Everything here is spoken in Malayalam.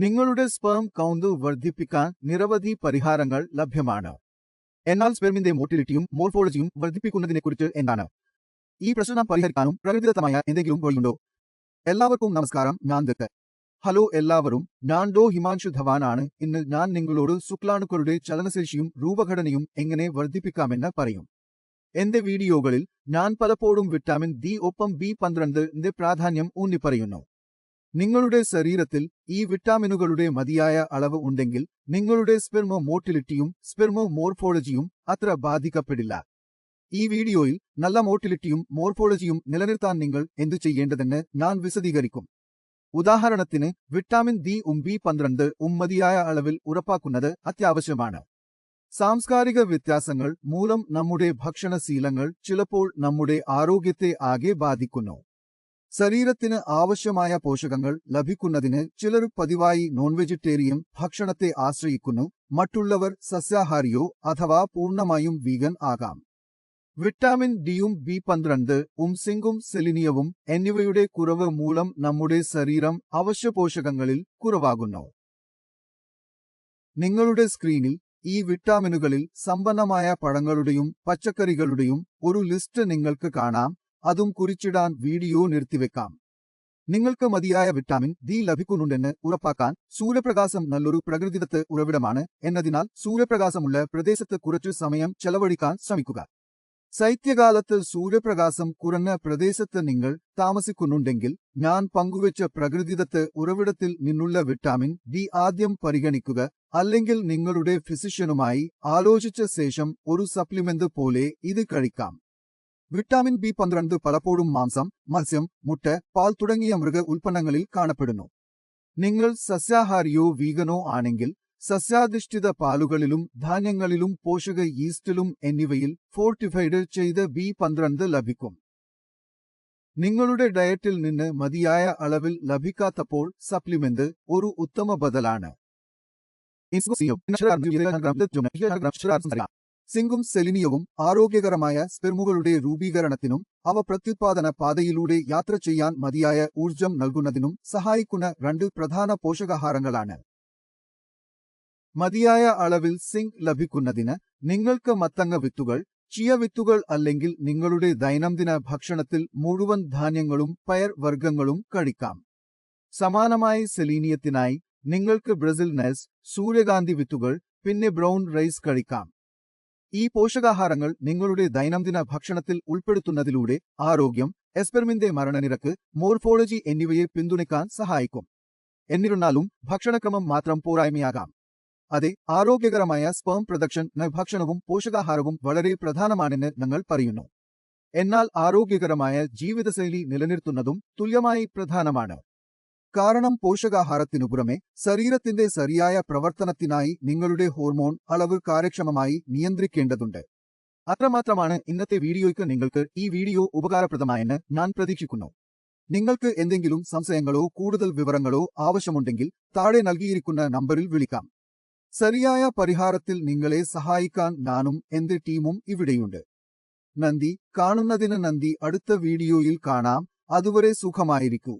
നിങ്ങളുടെ സ്പേം കൗണ്ട് വർദ്ധിപ്പിക്കാൻ നിരവധി പരിഹാരങ്ങൾ ലഭ്യമാണ്. എന്നാൽ സ്പെർമിന്റെ മോട്ടിലിറ്റിയും മോർഫോളജിയും വർദ്ധിപ്പിക്കുന്നതിനെക്കുറിച്ച് എന്താണ്? ഈ പ്രശ്നം പരിഹരിക്കാനും പ്രകൃതിദത്തമായ എന്തെങ്കിലും വഴിയുണ്ടോ? എല്ലാവർക്കും നമസ്കാരം ഞാൻ ദത്ത്. ഹലോ എല്ലാവരും ഞാൻ ഡോ ഹിമാൻഷു ധവാനാണ്. ഇന്ന് ഞാൻ നിങ്ങളോട് ശുക്ലാണുക്കളുടെ ചലനശേഷിയും രൂപഘടനയും എങ്ങനെ വർദ്ധിപ്പിക്കാമെന്ന് പറയും. എന്റെ വീഡിയോകളിൽ ഞാൻ പലപ്പോഴും വിറ്റാമിൻ ഡി ഒപ്പം ബി പന്ത്രണ്ടിന്റെ പ്രാധാന്യം ഊന്നിപ്പറയുന്നു. നിങ്ങളുടെ ശരീരത്തിൽ ഈ വിറ്റാമിനുകളുടെ മതിയായ അളവ് ഉണ്ടെങ്കിൽ നിങ്ങളുടെ സ്പെർമോ മോട്ടിലിറ്റിയും സ്പെർമോ മോർഫോളജിയും അത്ര ബാധിക്കപ്പെടില്ല. ഈ വീഡിയോയിൽ നല്ല മോട്ടിലിറ്റിയും മോർഫോളജിയും നിലനിർത്താൻ നിങ്ങൾ എന്തു ചെയ്യേണ്ടതെന്ന് ഞാൻ വിശദീകരിക്കും. ഉദാഹരണത്തിന് വിറ്റാമിൻ ഡി ഉം ബി പന്ത്രണ്ട് ഉം മതിയായ അളവിൽ ഉറപ്പാക്കുന്നത് അത്യാവശ്യമാണ്. സാംസ്കാരിക വ്യത്യാസങ്ങൾ മൂലം നമ്മുടെ ഭക്ഷണശീലങ്ങൾ ചിലപ്പോൾ നമ്മുടെ ആരോഗ്യത്തെ ആകെ ബാധിക്കുന്നു. ശരീരത്തിന് ആവശ്യമായ പോഷകങ്ങൾ ലഭിക്കുന്നതിന് ചിലർ പതിവായി നോൺ വെജിറ്റേറിയൻ ഭക്ഷണത്തെ ആശ്രയിക്കുന്നു. മറ്റുള്ളവർ സസ്യാഹാരിയോ അഥവാ പൂർണമായും വീഗൻ ആകാം. വിറ്റാമിൻ ഡിയും ബി പന്ത്രണ്ട് ഉംസിങ്കും സെലിനിയവും എന്നിവയുടെ കുറവ് മൂലം നമ്മുടെ ശരീരം അവശ്യ പോഷകങ്ങളിൽ കുറവാകുന്നു. നിങ്ങളുടെ സ്ക്രീനിൽ ഈ വിറ്റാമിനുകളിൽ സമ്പന്നമായ പഴങ്ങളുടെയും പച്ചക്കറികളുടെയും ഒരു ലിസ്റ്റ് നിങ്ങൾക്ക് കാണാം. അതും കുറിച്ചിടാൻ വീഡിയോ നിർത്തിവെക്കാം. നിങ്ങൾക്ക് മതിയായ വിറ്റാമിൻ ഡി ലഭിക്കുന്നുണ്ടെന്ന് ഉറപ്പാക്കാൻ സൂര്യപ്രകാശം നല്ലൊരു പ്രകൃതിദത്ത് ഉറവിടമാണ് എന്നതിനാൽ സൂര്യപ്രകാശമുള്ള പ്രദേശത്ത് കുറച്ചു സമയം ചെലവഴിക്കാൻ ശ്രമിക്കുക. ശൈത്യകാലത്ത് സൂര്യപ്രകാശം കുറഞ്ഞ പ്രദേശത്ത് നിങ്ങൾ താമസിക്കുന്നുണ്ടെങ്കിൽ ഞാൻ പങ്കുവച്ച പ്രകൃതിദത്ത് ഉറവിടത്തിൽ നിന്നുള്ള വിറ്റാമിൻ ഡി ആദ്യം പരിഗണിക്കുക അല്ലെങ്കിൽ നിങ്ങളുടെ ഫിസിഷ്യനുമായി ആലോചിച്ച ശേഷം ഒരു സപ്ലിമെന്റ് പോലെ ഇത് കഴിക്കാം. വിറ്റാമിൻ ബി പന്ത്രണ്ട് പലപ്പോഴും മാംസം മത്സ്യം മുട്ട പാൽ തുടങ്ങിയ മൃഗ ഉൽപ്പന്നങ്ങളിൽ കാണപ്പെടുന്നു. നിങ്ങൾ സസ്യാഹാരിയോ വീഗനോ ആണെങ്കിൽ സസ്യാധിഷ്ഠിത പാലുകളിലും ധാന്യങ്ങളിലും പോഷക ഈസ്റ്റിലും എന്നിവയിൽ ഫോർട്ടിഫൈഡ് ചെയ്ത ബി പന്ത്രണ്ട് ലഭിക്കും. നിങ്ങളുടെ ഡയറ്റിൽ നിന്ന് മതിയായ അളവിൽ ലഭിക്കാത്തപ്പോൾ സപ്ലിമെന്റ് ഒരു ഉത്തമ ബദലാണ്. സിങ്കും സെലിനിയവും ആരോഗ്യകരമായ സ്പെർമുകളുടെ രൂപീകരണത്തിനും അവ പ്രത്യുത്പാദന പാതയിലൂടെ യാത്ര ചെയ്യാൻ മതിയായ ഊർജം നൽകുന്നതിനും സഹായിക്കുന്ന രണ്ട് പ്രധാന പോഷകാഹാരങ്ങളാണ്. മതിയായ അളവിൽ സിങ്ക് ലഭിക്കുന്നതിന് നിങ്ങൾക്ക് മത്തങ്ങ വിത്തുകൾ ചിയ വിത്തുകൾ അല്ലെങ്കിൽ നിങ്ങളുടെ ദൈനംദിന ഭക്ഷണത്തിൽ മുഴുവൻ ധാന്യങ്ങളും പയർ വർഗങ്ങളും കഴിക്കാം. സമാനമായി സെലീനിയത്തിനായി നിങ്ങൾക്ക് ബ്രസിൽ നെസ് സൂര്യകാന്തി വിത്തുകൾ പിന്നെ ബ്രൗൺ റൈസ് കഴിക്കാം. ഈ പോഷകാഹാരങ്ങൾ നിങ്ങളുടെ ദൈനംദിന ഭക്ഷണത്തിൽ ഉൾപ്പെടുത്തുന്നതിലൂടെ ആരോഗ്യം എസ്പെർമിന്റെ മരണനിരക്ക് മോർഫോളജി എന്നിവയെ പിന്തുണയ്ക്കാൻ സഹായിക്കും. എന്നിരുന്നാലും ഭക്ഷണക്രമം മാത്രം പോരായ്മയാകാം. അതെ ആരോഗ്യകരമായ സ്പേം പ്രൊഡക്ഷൻ ഭക്ഷണവും പോഷകാഹാരവും വളരെ പ്രധാനമാണെന്ന് ഞങ്ങൾ പറയുന്നു. എന്നാൽ ആരോഗ്യകരമായ ജീവിതശൈലി നിലനിർത്തുന്നതും തുല്യമായി പ്രധാനമാണ്. കാരണം പോഷകാഹാരത്തിനു പുറമെ ശരീരത്തിന്റെ ശരിയായ പ്രവർത്തനത്തിനായി നിങ്ങളുടെ ഹോർമോൺ അളവ് കാര്യക്ഷമമായി നിയന്ത്രിക്കേണ്ടതുണ്ട്. അത്രമാത്രമാണ് ഇന്നത്തെ വീഡിയോയ്ക്ക് നിങ്ങൾക്ക് ഈ വീഡിയോ ഉപകാരപ്രദമായെന്ന് ഞാൻ പ്രതീക്ഷിക്കുന്നു. നിങ്ങൾക്ക് എന്തെങ്കിലും സംശയങ്ങളോ കൂടുതൽ വിവരങ്ങളോ ആവശ്യമുണ്ടെങ്കിൽ താഴെ നൽകിയിരിക്കുന്ന നമ്പറിൽ വിളിക്കാം. ശരിയായ പരിഹാരത്തിൽ നിങ്ങളെ സഹായിക്കാൻ ഞാനും എന്റെ ടീമും ഇവിടെയുണ്ട്. നന്ദി. കാണുന്നതിന് നന്ദി. അടുത്ത വീഡിയോയിൽ കാണാം. അതുവരെ സുഖമായിരിക്കൂ.